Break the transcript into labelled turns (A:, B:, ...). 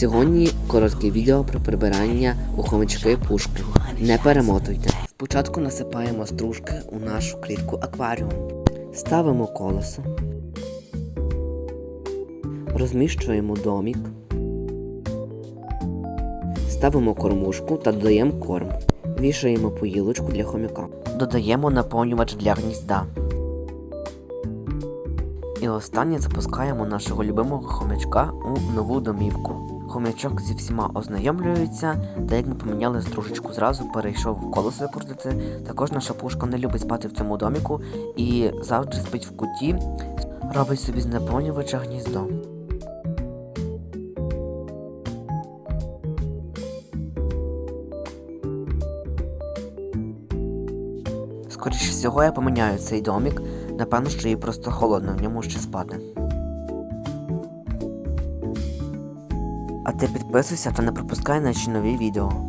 A: Сьогодні коротке відео про прибирання у хомячки пушки. Не перемотуйте. Спочатку насипаємо стружки у нашу клітку акваріум. Ставимо колесо. Розміщуємо домік. Ставимо кормушку та додаємо корм. Вішаємо поїлочку для хомяка. Додаємо наповнювач для гнізда. І останнє запускаємо нашого любимого хомячка у нову домівку. Хомячок зі всіма ознайомлюється, та як ми поміняли стружечку зразу, перейшов колесо крутити. Також наша пушка не любить спати в цьому доміку і завжди спить в куті, робить собі з наповнювача гніздо. Скоріше всього, я поміняю цей домік. Напевно, що їй просто холодно в ньому ще спати. Ти підписуйся та не пропускай наші нові відео.